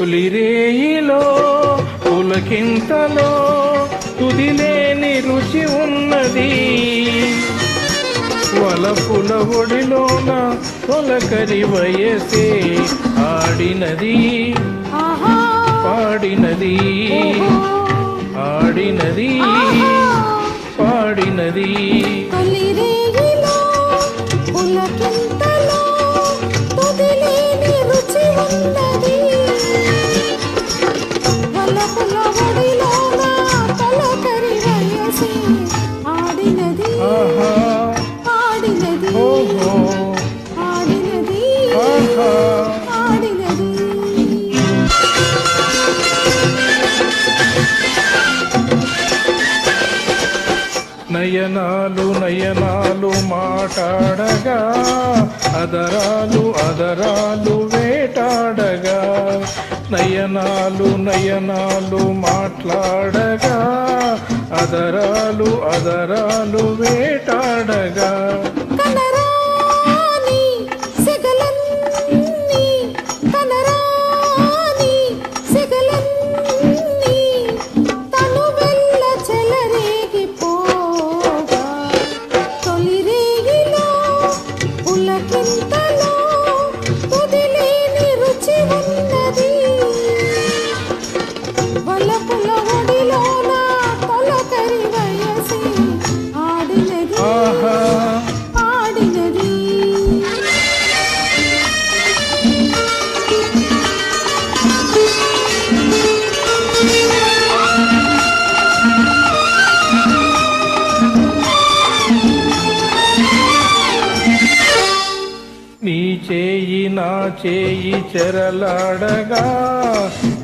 తొలిరేయిలో పులకింతలో తుదిలేని రుచి ఉన్నది. వలపుల ఒడిలోన పొలకరి వయసే ఆడినది. పాడినది. ఆడినది. పాడినది. నయనాలు నయనాలు మాటాడగా అదరాలు అదరాలు వేటాడగా నయనాలు నయనాలు మాట్లాడగా అదరాలు అదరాలు వేటాడగా. నీ చేయి నా చేయి చెరలాడగా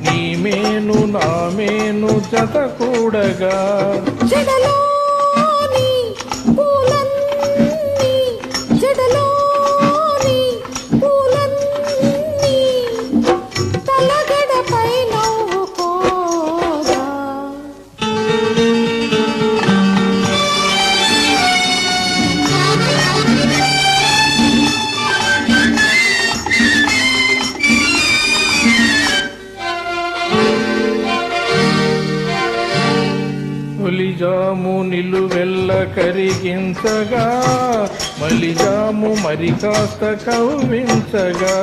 నీ మేను నా మేను జత కూడగా తొలిజాము నిలువెల్ల కరిగించగా మలిజాము మరి కాస్త కవ్వించగా.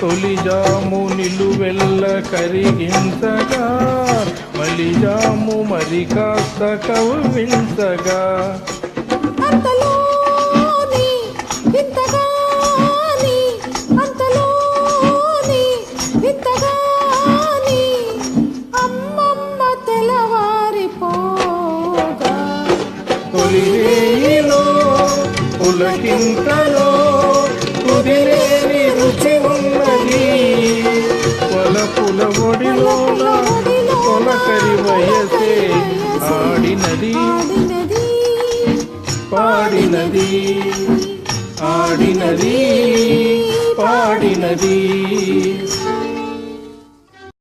తొలిజాము నిలువెల్ల కరిగించగా మలిజాము మరి కాస్త కవ్వించగా. పులకింతలో కుదిలేని రుచి ఉన్నది. వలపుల ఒడిలోన వయసే ఆడినది ఆడినది. పాడినది. ఆడినది. పాడినది.